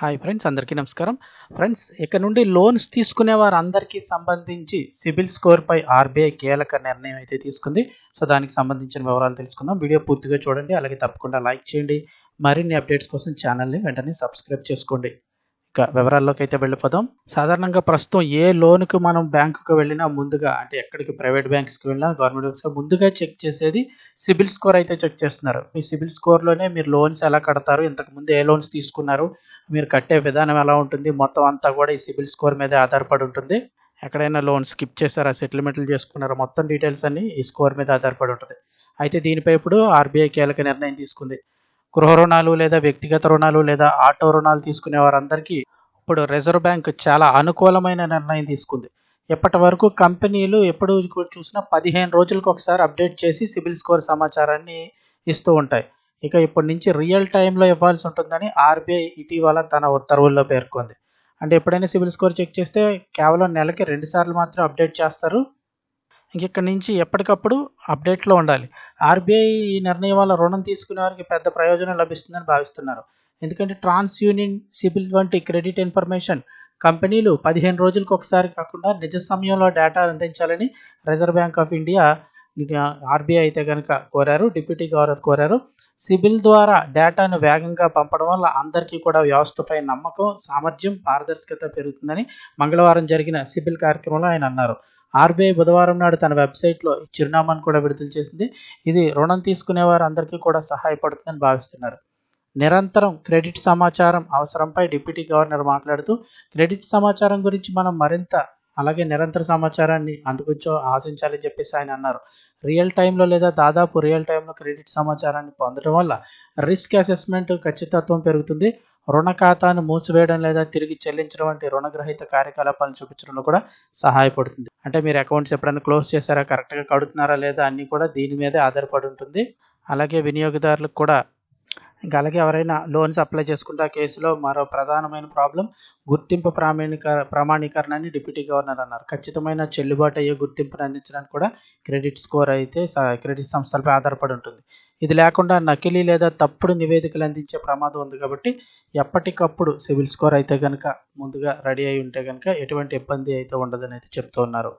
Hi friends అందరికీ నమస్కారం. Friends ఇక నుండి లోన్స్ తీసుకునే వారందరికీ సంబంధించి సిబిల్ స్కోర్పై ఆర్బీఐ కీలక నిర్ణయం అయితే తీసుకుంది. సో దానికి సంబంధించిన వివరాలు తెలుసుకుందాం. వీడియో పూర్తిగా చూడండి అలాగే తప్పకుండా లైక్ చేయండి. మరిన్ని అప్డేట్స్ కోసం ఛానల్ని వెంటనే సబ్స్క్రైబ్ చేసుకోండి. ఇక వివరాల్లోకి అయితే వెళ్ళిపోదాం. సాధారణంగా ప్రస్తుతం ఏ లోన్కి మనం బ్యాంకుకి వెళ్ళినా ముందుగా అంటే ఎక్కడికి ప్రైవేట్ బ్యాంక్స్కి వెళ్ళినా గవర్నమెంట్ బ్యాంక్స్ ముందుగా చెక్ చేసేది సిబిల్ స్కోర్ అయితే చెక్ చేస్తున్నారు. మీ సిబిల్ స్కోర్లోనే మీరు లోన్స్ ఎలా కడతారు ఇంతకు ముందు ఏ లోన్స్ తీసుకున్నారు మీరు కట్టే విధానం ఎలా ఉంటుంది మొత్తం అంతా కూడా ఈ సిబిల్ స్కోర్ మీదే ఆధారపడి ఉంటుంది. ఎక్కడైనా లోన్ స్కిప్ చేశారా సెటిల్మెంట్లు చేసుకున్నారా మొత్తం డీటెయిల్స్ అన్ని ఈ స్కోర్ మీద ఆధారపడి ఉంటుంది. అయితే దీనిపై ఇప్పుడు ఆర్బీఐ కీలక నిర్ణయం తీసుకుంది. గృహ రుణాలు లేదా వ్యక్తిగత రుణాలు లేదా ఆటో రుణాలు తీసుకునే వారందరికీ ఇప్పుడు రిజర్వ్ బ్యాంక్ చాలా అనుకూలమైన నిర్ణయం తీసుకుంది. ఇప్పటి వరకు కంపెనీలు ఎప్పుడు చూసినా పదిహేను రోజులకు ఒకసారి అప్డేట్ చేసి సిబిల్ స్కోర్ సమాచారాన్ని ఇస్తూ ఉంటాయి. ఇక ఇప్పటి నుంచి రియల్ టైంలో ఇవ్వాల్సి ఉంటుందని ఆర్బీఐ ఇటీవల తన ఉత్తర్వుల్లో పేర్కొంది. అంటే ఎప్పుడైనా సిబిల్ స్కోర్ చెక్ చేస్తే కేవలం నెలకి రెండు సార్లు మాత్రం అప్డేట్ చేస్తారు. ఇక్కడ నుంచి ఎప్పటికప్పుడు అప్డేట్లో ఉండాలి. ఆర్బీఐ ఈ నిర్ణయం వల్ల రుణం తీసుకునే వారికి పెద్ద ప్రయోజనం లభిస్తుందని భావిస్తున్నారు. ఎందుకంటే ట్రాన్స్ యూనియన్ సిబిల్ వంటి క్రెడిట్ ఇన్ఫర్మేషన్ కంపెనీలు పదిహేను రోజులకు ఒకసారి కాకుండా నిజ సమయంలో డేటా అందించాలని Reserve Bank of India RBI అయితే కనుక కోరారు డిప్యూటీ గవర్నర్ కోరారు. సిబిల్ ద్వారా డేటాను వేగంగా పంపడం వల్ల అందరికీ కూడా వ్యవస్థపై నమ్మకం సామర్థ్యం పారదర్శకత పెరుగుతుందని మంగళవారం జరిగిన సిబిల్ కార్యక్రమంలో ఆయన అన్నారు. ఆర్బీఐ బుధవారం నాడు తన వెబ్సైట్లో చిరునామాను కూడా విడుదల చేసింది. ఇది రుణం తీసుకునే వారు అందరికీ కూడా సహాయపడుతుందని భావిస్తున్నారు. నిరంతరం క్రెడిట్ సమాచారం అవసరంపై డిప్యూటీ గవర్నర్ మాట్లాడుతూ క్రెడిట్ సమాచారం గురించి మనం మరింత అలాగే నిరంతర సమాచారాన్ని అందుకొచ్చో ఆశించాలని చెప్పేసి ఆయన అన్నారు. రియల్ టైంలో లేదా దాదాపు రియల్ టైంలో క్రెడిట్ సమాచారాన్ని పొందడం వల్ల రిస్క్ అసెస్మెంట్ ఖచ్చితత్వం పెరుగుతుంది. రుణ ఖాతాను మూసివేయడం లేదా తిరిగి చెల్లించడం వంటి రుణగ్రహీత కార్యకలాపాలను చూపించడంలో కూడా సహాయపడుతుంది. అంటే మీరు అకౌంట్స్ ఎప్పుడైనా క్లోజ్ చేశారా? కరెక్ట్గా కడుతున్నారా లేదా? అన్నీ కూడా దీని మీదే ఆధారపడి ఉంటుంది. అలాగే వినియోగదారులకు కూడా ఇంకా అలాగే ఎవరైనా లోన్స్ అప్లై చేసుకుంటే ఆ కేసులో మరో ప్రధానమైన ప్రాబ్లం గుర్తింపు ప్రామాణిక ప్రామాణీకరణని డిప్యూటీ గవర్నర్ అన్నారు. ఖచ్చితమైన చెల్లుబాటు అయ్యే గుర్తింపును అందించడానికి కూడా క్రెడిట్ స్కోర్ అయితే క్రెడిట్ సంస్థలపై ఆధారపడి ఉంటుంది. ఇది లేకుండా నకిలీ లేదా తప్పుడు నివేదికలు అందించే ప్రమాదం ఉంది కాబట్టి ఎప్పటికప్పుడు సివిల్ స్కోర్ అయితే కనుక ముందుగా రెడీ అయి ఉంటే కనుక ఎటువంటి ఇబ్బంది అయితే ఉండదని అయితే చెప్తూ ఉన్నారు.